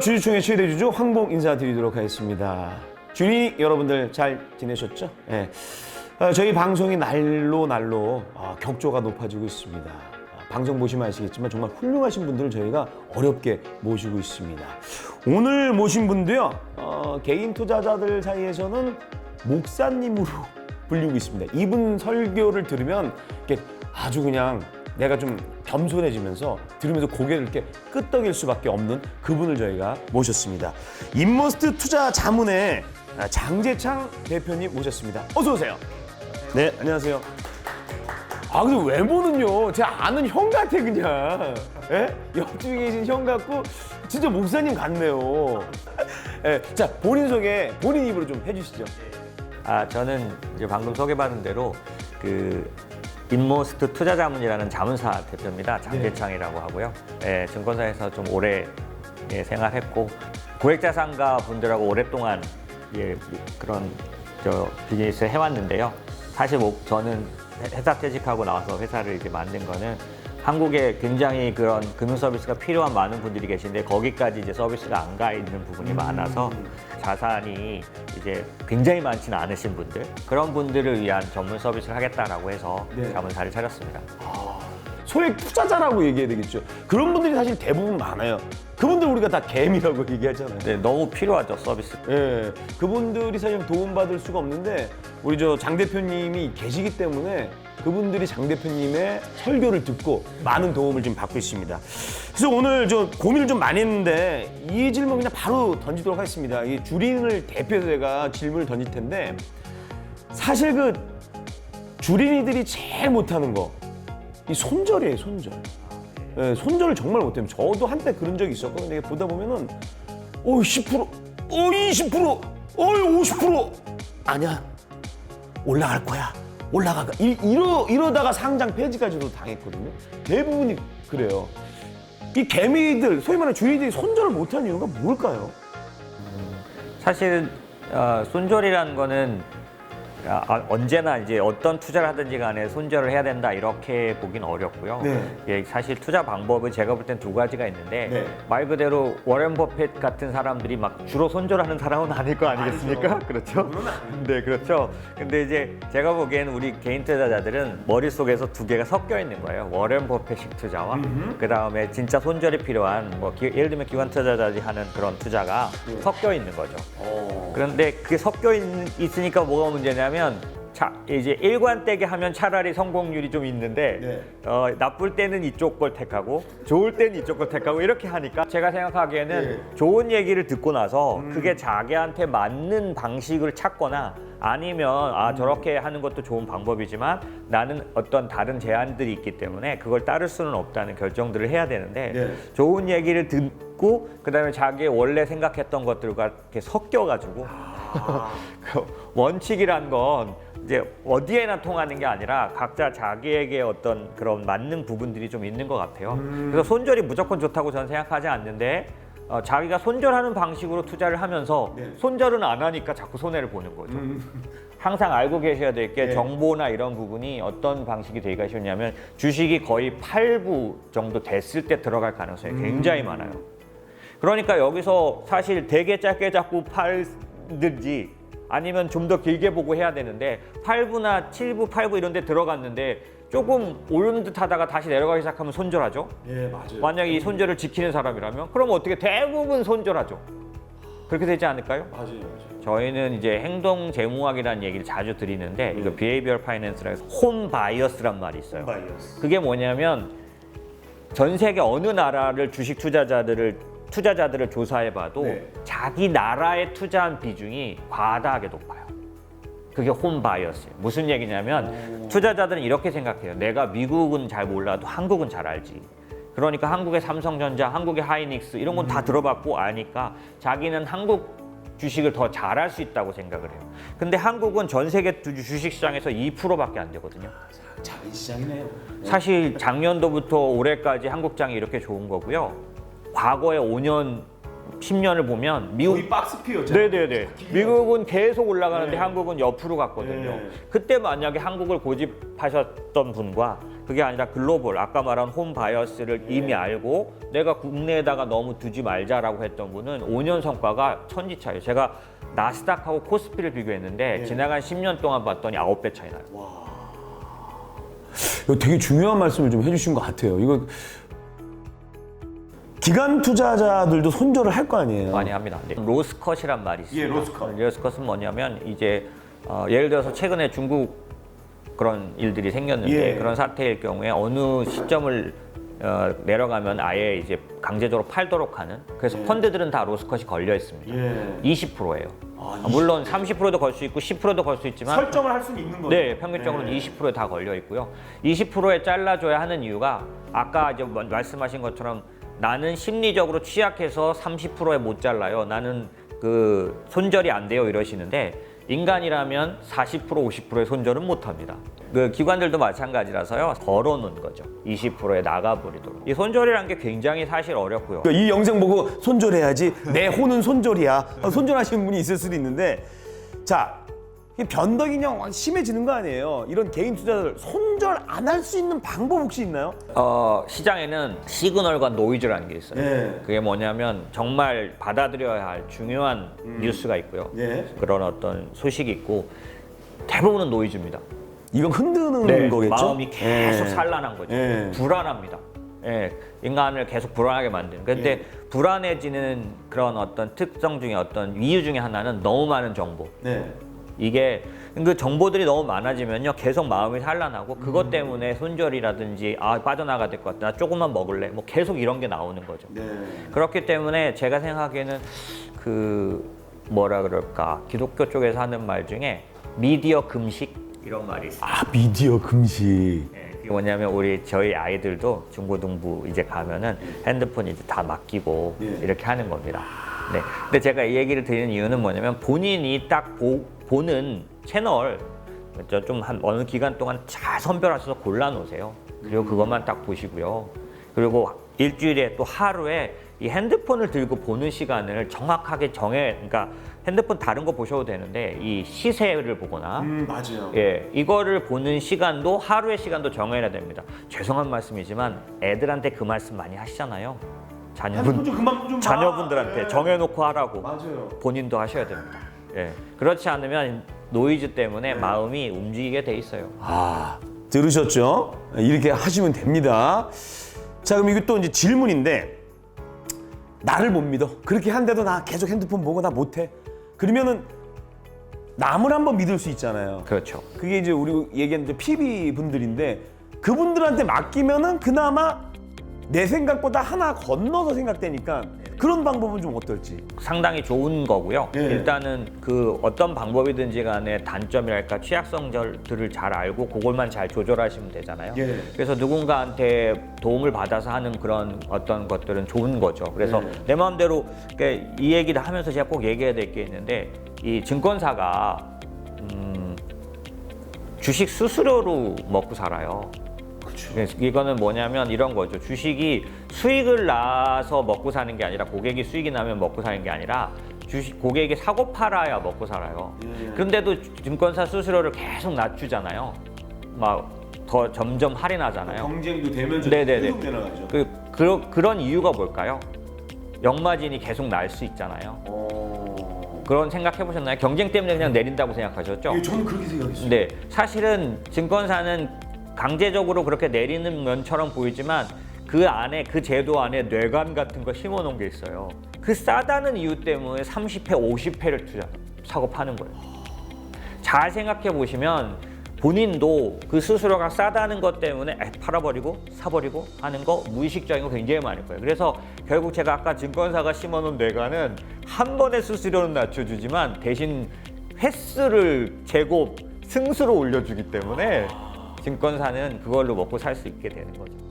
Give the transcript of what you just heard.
주주총회 최대 주주 황봉 인사드리도록 하겠습니다. 주니 여러분들 잘 지내셨죠? 예. 어, 저희 방송이 날로 날로 어, 격조가 높아지고 있습니다. 어, 방송 보시면 아시겠지만 정말 훌륭하신 분들을 저희가 어렵게 모시고 있습니다. 오늘 모신 분도요, 어, 개인 투자자들 사이에서는 목사님으로 불리고 있습니다. 이분 설교를 들으면 아주 그냥 내가 좀 겸손해지면서 들으면서 고개를 이렇게 끄덕일 수밖에 없는 그분을 저희가 모셨습니다. 인머스트 투자 자문의 장재창 대표님 모셨습니다. 어서 오세요. 네, 안녕하세요. 아, 근데 외모는요, 제가 아는 형 같아, 그냥. 예? 옆집에 계신 형 같고, 진짜 목사님 같네요. 예, 자, 본인 소개, 본인 입으로 좀 해주시죠. 아, 저는 이제 방금 소개받은 대로 그 인모스트 투자자문이라는 자문사 대표입니다. 장재창이라고 하고요. 예, 증권사에서 좀 오래 예, 생활했고 고액자산가 분들하고 오랫동안 예, 그런 저 비즈니스 해왔는데요. 사실 뭐 저는 회사 퇴직하고 나와서 회사를 이제 만든 거는 한국에 굉장히 그런 금융 서비스가 필요한 많은 분들이 계신데 거기까지 이제 서비스가 안 가 있는 부분이 많아서 자산이 이제 굉장히 많지는 않으신 분들 그런 분들을 위한 전문 서비스를 하겠다라고 해서 네. 자문사를 차렸습니다. 소액 투자자라고 얘기해야 되겠죠. 그런 분들이 사실 대부분 많아요. 그분들 우리가 다 개미라고 얘기하잖아요. 네, 너무 필요하죠 서비스. 예, 그분들이 사실 도움받을 수가 없는데 우리 저 장 대표님이 계시기 때문에 그분들이 장 대표님의 설교를 듣고 많은 도움을 좀 받고 있습니다. 그래서 오늘 저 고민을 좀 많이 했는데 이 질문 그냥 바로 던지도록 하겠습니다. 이 주린을 대표해서 제가 질문을 던질 텐데 사실 그 주린이들이 제일 못하는 거 이 손절이에요, 손절. 예, 손절을 정말 못해요. 저도 한때 그런 적이 있었거든요. 이게 보다 보면은 어 10%, 어 20%, 어50% 아니야 올라갈 거야 올라가 이, 이러 이러다가 상장 폐지까지도 당했거든요. 대부분이 그래요. 이 개미들 소위 말하는 주인들이 손절을 못하는 이유가 뭘까요? 사실 어, 손절이라는 거는 아, 아, 언제나 이제 어떤 투자를 하든지 간에 손절을 해야 된다 이렇게 보긴 어렵고요. 네. 예, 사실 투자 방법은 제가 볼 땐 두 가지가 있는데 네. 말 그대로 워렌 버핏 같은 사람들이 막 주로 손절하는 사람은 아닐 거 아니겠습니까? 그렇죠? 네, 그렇죠. 근데 이제 제가 보기에는 우리 개인 투자자들은 머릿속에서 두 개가 섞여 있는 거예요. 워렌 버핏식 투자와 그다음에 진짜 손절이 필요한 뭐 기- 예를 들면 기관 투자자들이 하는 그런 투자가 네. 섞여 있는 거죠. 그런데 그게 섞여 있, 있으니까 뭐가 문제냐 면 자 이제 일관되게 하면 차라리 성공률이 좀 있는데 네. 어, 나쁠 때는 이쪽 걸 택하고 좋을 때는 이쪽 걸 택하고 이렇게 하니까 제가 생각하기에는 네. 좋은 얘기를 듣고 나서 음. 그게 자기한테 맞는 방식을 찾거나 아니면 음. 아 저렇게 하는 것도 좋은 방법이지만 나는 어떤 다른 제한들이 있기 때문에 그걸 따를 수는 없다는 결정들을 해야 되는데 네. 좋은 얘기를 듣고 그다음에 자기의 원래 생각했던 것들과 이렇게 섞여가지고 그 원칙이란 건 이제 어디에나 통하는 게 아니라 각자 자기에게 어떤 그런 맞는 부분들이 좀 있는 것 같아요. 그래서 손절이 무조건 좋다고 저는 생각하지 않는데 어, 자기가 손절하는 방식으로 투자를 하면서 네. 손절은 안 하니까 자꾸 손해를 보는 거죠. 항상 알고 계셔야 될게 네. 정보나 이런 부분이 어떤 방식이 되기가 쉬우냐면 주식이 거의 8부 정도 됐을 때 들어갈 가능성이 굉장히 많아요. 그러니까 여기서 사실 되게 짧게 잡고 팔 든지 아니면 좀 더 길게 보고 해야 되는데 8부나 7부, 8부 이런 데 들어갔는데 조금 오르는 듯 하다가 다시 내려가기 시작하면 손절하죠. 예 맞아요. 만약에 이 손절을 지키는 사람이라면 그럼 어떻게 대부분 손절하죠. 그렇게 되지 않을까요? 맞아요, 맞아요. 저희는 이제 행동 재무학이라는 얘기를 자주 드리는데 이거 비헤이비얼 파이낸스라고 해서 홈 바이어스란 말이 있어요. 바이어스. 그게 뭐냐면 전 세계 어느 나라를 주식 투자자들을 투자자들을 조사해 봐도 네. 자기 나라에 투자한 비중이 과다하게 높아요. 그게 홈 바이어스예요. 무슨 얘기냐면 투자자들은 이렇게 생각해요. 내가 미국은 잘 몰라도 한국은 잘 알지. 그러니까 한국의 삼성전자, 한국의 하이닉스 이런 건다 들어봤고 아니까 자기는 한국 주식을 더 잘할 수 있다고 생각을 해요. 근데 한국은 전 세계 주- 주식 시장에서 2%밖에 안 되거든요. 작은 시장이네요. 사실 작년도부터 올해까지 한국장이 이렇게 좋은 거고요. 과거에 5년, 10년을 보면 미국 거의 박스피였죠. 네네네. 미국은 계속 올라가는데 네. 한국은 옆으로 갔거든요. 네. 그때 만약에 한국을 고집하셨던 분과 그게 아니라 글로벌 아까 말한 홈 바이어스를 이미 알고 내가 국내에다가 너무 두지 말자라고 했던 분은 5년 성과가 천지 차예요. 제가 나스닥하고 코스피를 비교했는데 지나간 10년 동안 봤더니 9배 차이 나요. 이거 되게 중요한 말씀을 좀 해주신 것 같아요. 이거 기관 투자자들도 손절을 할 거 아니에요. 많이 합니다. 네. 로스컷이란 말이 있습니다. 예, 로스컷. 로스컷은 뭐냐면 이제 어, 예를 들어서 최근에 중국 그런 일들이 생겼는데 예. 그런 사태일 경우에 어느 시점을 어, 내려가면 아예 이제 강제적으로 팔도록 하는 그래서 펀드들은 다 로스컷이 걸려 있습니다. 예. 20%예요. 물론 30%도 걸 수 있고 10%도 걸 수 있지만 설정을 할 수는 있는 거죠. 네, 평균적으로 는 20%에 다 걸려 있고요. 20%에 잘라줘야 하는 이유가 아까 이제 뭐- 말씀하신 것처럼 나는 심리적으로 취약해서 30%에 못 잘라요. 나는 그 손절이 안 돼요 이러시는데 인간이라면 40% 50%의 손절은 못 합니다. 그 기관들도 마찬가지라서요. 걸어놓은 거죠. 20%에 나가버리도록. 이 손절이라는 게 굉장히 사실 어렵고요. 그러니까 이 영상 보고 손절해야지 내 혼은 손절이야 아, 손절하시는 분이 있을 수도 있는데 자이 변덕 인형 심해지는 거 아니에요 이런 개인 투자들 손절 안 할 수 있는 방법 혹시 있나요? 어, 시장에는 시그널과 노이즈라는 게 있어요. 네. 그게 뭐냐면 정말 받아들여야 할 중요한 뉴스가 있고요. 네. 그런 어떤 소식이 있고 대부분은 노이즈입니다. 이건 흔드는 거겠죠? 네, 마음이 계속 예. 산란한 거죠. 예. 불안합니다. 예, 인간을 계속 불안하게 만드는. 근데 예. 불안해지는 그런 어떤 특성 중에 어떤 이유 중에 하나는 너무 많은 정보. 네. 이게 그 정보들이 너무 많아지면요 계속 마음이 산란하고 그것 때문에 손절이라든지 아 빠져나가야 될 것 같다 나 조금만 먹을래 뭐 계속 이런 게 나오는 거죠 네. 그렇기 때문에 제가 생각하기에는 그 뭐라 그럴까 기독교 쪽에서 하는 말 중에 미디어 금식 이런 말이 있어요 아 미디어 금식 예, 그게 뭐냐면 우리 저희 아이들도 중고등부 이제 가면은 핸드폰 이제 다 맡기고 예. 이렇게 하는 겁니다. 네. 근데 제가 이 얘기를 드리는 이유는 뭐냐면 본인이 딱 보, 보는 채널 좀 한 어느 기간 동안 잘 선별하셔서 골라 놓으세요. 그리고 그것만 딱 보시고요. 그리고 일주일에 또 하루에 이 핸드폰을 들고 보는 시간을 정확하게 정해 그러니까 핸드폰 다른 거 보셔도 되는데 이 시세를 보거나 음 맞아요 예, 이거를 보는 시간도 하루의 시간도 정해야 됩니다. 죄송한 말씀이지만 애들한테 그 말씀 많이 하시잖아요. 자녀분 자녀분들한테 봐. 정해놓고 하라고 맞아요 본인도 하셔야 됩니다. 예, 그렇지 않으면 노이즈 때문에 마음이 움직이게 돼 있어요. 아 들으셨죠? 이렇게 하시면 됩니다. 자 그럼 이게 또 이제 질문인데 나를 못 믿어. 그렇게 한데도 나 계속 핸드폰 보고 나 못해. 그러면은 남을 한번 믿을 수 있잖아요. 그렇죠. 그게 이제 우리 얘기했는데 PB 분들인데 그분들한테 맡기면은 그나마 내 생각보다 하나 건너서 생각되니까 그런 방법은 좀 어떨지. 상당히 좋은 거고요. 예. 일단은 그 어떤 방법이든지 간에 단점이랄까 취약성들을 잘 알고 그걸만 잘 조절하시면 되잖아요. 예. 그래서 누군가한테 도움을 받아서 하는 그런 어떤 것들은 좋은 거죠. 그래서 예. 내 마음대로 이 얘기를 하면서 제가 꼭 얘기해야 될 게 있는데 이 증권사가 음, 주식 수수료로 먹고 살아요. 그래서 이거는 뭐냐면 이런 거죠. 주식이 수익을 나서 먹고 사는 게 아니라 고객이 수익이 나면 먹고 사는 게 아니라 주식 고객이 사고 팔아야 먹고 살아요. 예. 그런데도 증권사 수수료를 계속 낮추잖아요. 막 더 점점 할인하잖아요. 경쟁도 되면서 네네네. 계속 내려가죠. 그, 그, 그런 이유가 뭘까요? 역마진이 계속 날 수 있잖아요. 어... 그런 생각 해 보셨나요? 경쟁 때문에 그냥 내린다고 생각하셨죠? 예, 저는 그렇게 생각했어요. 네, 사실은 증권사는 강제적으로 그렇게 내리는 면처럼 보이지만 그 안에 그 제도 안에 뇌관 같은 거 심어놓은 게 있어요. 그 싸다는 이유 때문에 30회, 50회를 투자 사고 파는 거예요. 잘 생각해 보시면 본인도 그 스스로가 싸다는 것 때문에 에, 팔아버리고 사버리고 하는 거 무의식적인 거 굉장히 많을 거예요. 그래서 결국 제가 아까 증권사가 심어놓은 뇌관은 한 번에 수수료는 낮춰주지만 대신 횟수를 재고 승수로 올려주기 때문에 증권사는 그걸로 먹고 살 수 있게 되는 거죠.